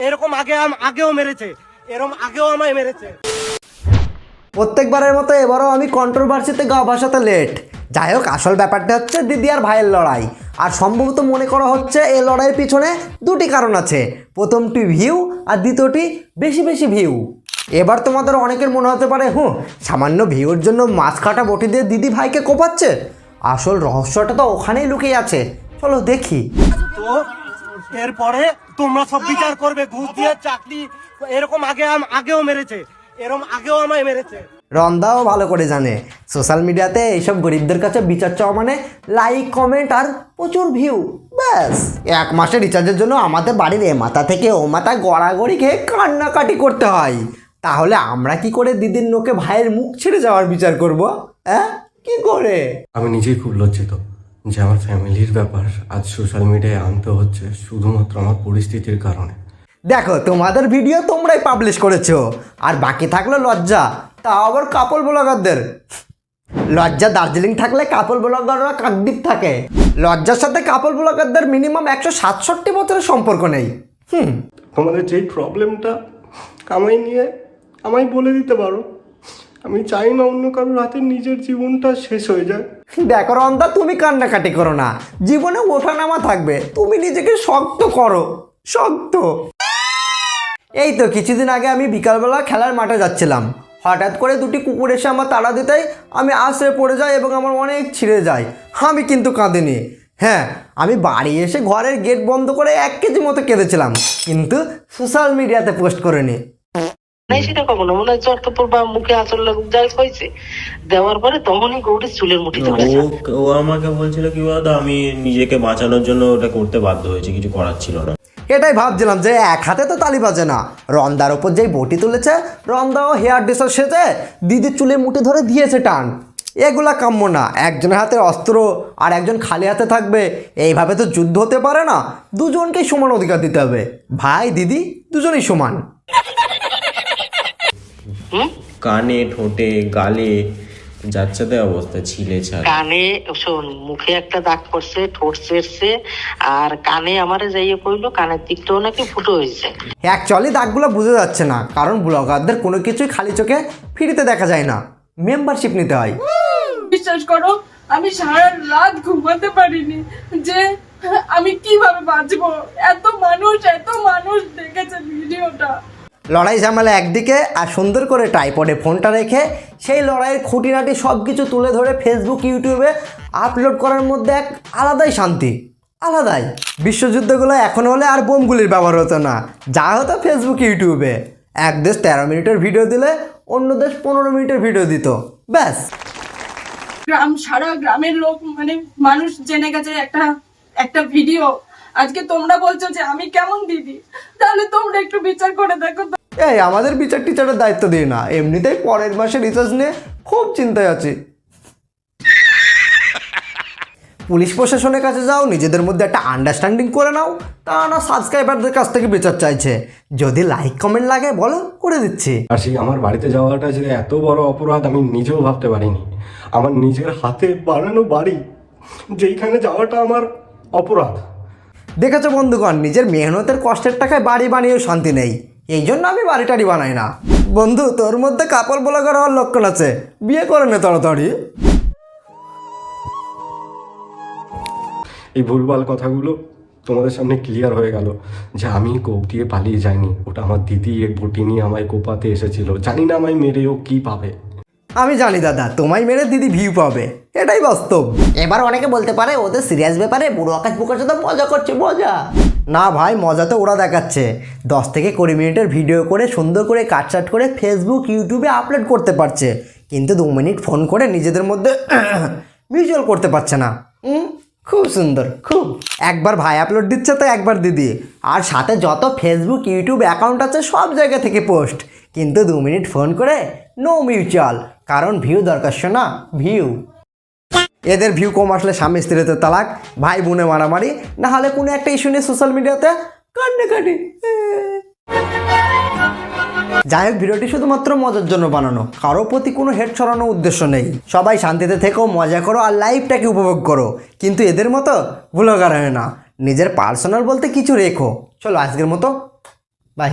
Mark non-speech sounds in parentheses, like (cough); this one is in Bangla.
এরকম আগে আগেও মেরেছে। এরকম আগেও আমায় মেরেছে। প্রত্যেকবারের মতো এবারও আমি কন্ট্রোভার্সিতে গা ভাসাতে লেট যাই হোক আসল ব্যাপারটা হচ্ছে দিদি আর ভাইয়ের লড়াই। আর সম্ভবত মনে করা হচ্ছে এই লড়াইয়ের পিছনে দুটি কারণ আছে। প্রথমটি ভিউ আর দ্বিতীয়টি বেশি বেশি ভিউ এবার তোমাদের অনেকের মনে হতে পারে হুঁ সামান্য ভিউর জন্য মাছ কাটা বটি দিয়ে দিদি ভাইকে কোপাচ্ছে? আসল রহস্যটা তো ওখানেই লুকিয়ে আছে। চলো দেখি। তো এরপরে তোমরা সব বিচার করবে ঘুষ দিয়ে চাকরি এরকম আগে আগেও মেরেছে এরকম আগেও আমায় মেরেছে। রন্দাও ভালো করে জানে। সোশ্যাল মিডিয়াতে এইসব গরিবদের কাছে বিচার চাওয়া মানে লাইক কমেন্ট আর প্রচুর ভিউ ব্যাস। এক মাসের রিচার্জের জন্য আমাদের বাড়ির এ মাথা থেকে ও মাথা গড়াগড়ি খেয়ে কান্নাকাটি করতে হয়। তাহলে আমরা কি করে দিদির নোকে ভাইয়ের মুখ ছেড়ে যাওয়ার বিচার করব হ্যাঁ কি করে? আমি নিজেই খুব লজ্জিত। যে আমার ফ্যামিলির ব্যাপার আজ সোশ্যাল মিডিয়ায় আনতে হচ্ছে শুধুমাত্র আমার পরিস্থিতির কারণে। দেখো তোমাদের ভিডিও তোমরাই পাবলিশ করেছ। আর বাকি থাকল লজ্জা। তা আবার কাপল ব্লগারদের লজ্জা দার্জিলিং থাকলে কাপল ব্লগাররা কাকদ্বীপ থাকে। লজ্জার সাথে কাপল ব্লগারদের মিনিমাম একশো সাতষট্টি বছরের সম্পর্ক নেই। হুম। তোমাদের যেই প্রবলেমটা আমায় নিয়ে আমায় বলে দিতে পারো। আমি চাই না অন্য কারোর হাতে নিজের জীবনটা শেষ হয়ে যায়। দেখো রন্দা, তুমি কান্নাকাটি করো না। জীবনে ওঠানামা থাকবে। তুমি নিজেকে শক্ত করো। শক্ত। এই তো কিছুদিন আগে আমি বিকালবেলা খেলার মাঠে যাচ্ছিলাম। হঠাৎ করে দুটি কুকুর এসে আমার তাড়া দিতেই আমি আশ্রে পড়ে যাই এবং আমার অনেক ছিঁড়ে যায়। আমি কিন্তু কাঁদিনি। হ্যাঁ আমি বাড়ি এসে ঘরের গেট বন্ধ করে এক কেজি মতো কেঁদেছিলাম। কিন্তু সোশ্যাল মিডিয়াতে পোস্ট করিনি। নাই সেটা কখনো। মনে হয় জ্বর বা মুখে আচর লাগুক যাই হয়েছে। দেওয়ার পরে তখনই গৌরীর চুলের মুঠি ধরেছে ও আমাকে বলছিল কি বলতো আমি নিজেকে বাঁচানোর জন্য ওটা করতে বাধ্য হয়েছি কিছু করার ছিল না। এটাই ভাবছিলাম যে এক হাতে তো তালি বাজে না। রন্দার ওপর যেই বটি তুলেছে রন্দাও হেয়ার ড্রেসার সেজে দিদির চুলে মুঠি ধরে দিয়েছে টান। এগুলা কাম্য না। একজনের হাতে অস্ত্র আর একজন খালি হাতে থাকবে এইভাবে তো যুদ্ধ হতে পারে না। দুজনকেই সমান অধিকার দিতে হবে। ভাই দিদি দুজনেই সমান। কানে ঠোঁটে গালে অবস্থা ছিলে ছাড়। কানে শোন মুখে একটা দাগ পড়ছে ঠোঁট চেরছে আর কানে আমারে যাইয়ে কইলো কানের দিকটাও নাকি ফুটো হয়েছে অ্যাকচুয়ালি দাগগুলো বোঝা যাচ্ছে না কারণ ব্লগারদের কোনো কিছুই খালি চোখে ফ্রিতে দেখা যায় না। মেম্বারশিপ নিতে হয়। বিশ্বাস করো আমি সারা রাত ঘুমাতে পারিনি যে আমি কীভাবে বাঁচবো। এত মানুষ এত মানুষ দেখেছে ভিডিওটা। লড়াই ঝামেলা একদিকে আর সুন্দর করে ট্রাইপডে ফোনটা রেখে সেই লড়াইয়ের খুঁটিনাটি সব কিছু তুলে ধরে ফেসবুক ইউটিউবে আপলোড করার মধ্যে এক আলাদাই শান্তি, আলাদাই। বিশ্বযুদ্ধগুলো এখন হলে আর বোমগুলির ব্যবহার হতো না, যা হতো ফেসবুক ইউটিউবে এক দেশ তেরো মিনিটের ভিডিও দিলে অন্য দেশ পনেরো মিনিটের ভিডিও দিত, ব্যাস। গ্রাম, সারা গ্রামের লোক মানে মানুষ জেনে গেছে একটা একটা ভিডিও আজকে তোমরা বলছো যে, আমি কেমন দিদি? তাহলে তোমরা একটু বিচার করে দেখো। এই আমাদের বিচার টিচারের দায়িত্ব দিই না। এমনিতেই পরের মাসে রিসার্চ নিয়ে খুব চিন্তায় আছি। পুলিশ প্রশাসনের কাছে যাও নিজেদের মধ্যে একটা আন্ডারস্ট্যান্ডিং করে নাও। তা না সাবস্ক্রাইবারদের কাছ থেকে বিচার চাইছে। যদি লাইক কমেন্ট লাগে বলো করে দিচ্ছি। আর সেই আমার বাড়িতে যাওয়াটা যে এত বড় অপরাধ আমি নিজেও ভাবতে পারিনি। আমার নিজের হাতে বানানো বাড়ি যেইখানে যাওয়াটা আমার অপরাধ। দেখেছ বন্ধুগণ নিজের মেহনতের কষ্টের টাকায় বাড়ি বানিয়েও শান্তি নেই। এই জন্য আমি বাড়ি টাড়ি বানাই না। বন্ধু তোর মধ্যে কাপড় ব্লগার হওয়ার লক্ষণ আছে। বিয়ে করে নে তাড়াতাড়ি। এই ভুলভাল কথাগুলো তোমাদের সামনে ক্লিয়ার হয়ে গেল যে আমি কোপ দিয়ে পালিয়ে যাইনি। ওটা আমার দিদি এক বটি নিয়ে আমায় কোপাতে এসেছিল। জানি না আমায় মেরে ও কী পাবে। আমি জানি দাদা তোমায় মেরে দিদি ভিউ পাবে। এটাই বাস্তব। এবার অনেকে বলতে পারে ওদের সিরিয়াস ব্যাপারে বুড়ো আকাশ বুকার সাথে মজা করছে মজা। না ভাই, মজা তো ওরা দেখাচ্ছে। দশ থেকে কুড়ি মিনিটের ভিডিও করে, সুন্দর করে কাটচাট করে ফেসবুক ইউটিউবে আপলোড করতে পারছে। কিন্তু দু মিনিট ফোন করে নিজেদের মধ্যে (coughs) মিউচুয়াল করতে পারছে না। খুব সুন্দর, খুব। একবার ভাই আপলোড দিচ্ছে তো একবার দিদি। আর সাথে যত ফেসবুক ইউটিউব অ্যাকাউন্ট আছে, সব জায়গা থেকে পোস্ট কিন্তু দু মিনিট ফোন করে নো মিউচুয়াল কারণ ভিউ দরকার শোনা ভিউ এদের ভিউ কম আসলে স্বামী স্ত্রীতে তালাক, ভাই বোনে মারামারি, না হলে কোনো একটা ইস্যু নিয়ে সোশ্যাল মিডিয়াতে কান্নাকাটি। যাই হোক, ভিডিওটি শুধুমাত্র মজার জন্য বানানো। কারও প্রতি কোনো হেড ছড়ানোর উদ্দেশ্য নেই। সবাই শান্তিতে থেকেও মজা করো আর লাইফটাকে উপভোগ করো। কিন্তু এদের মতো ভুলগার হয় না। নিজের পার্সোনাল বলতে কিছু রেখো। চলো আজকের মতো বাই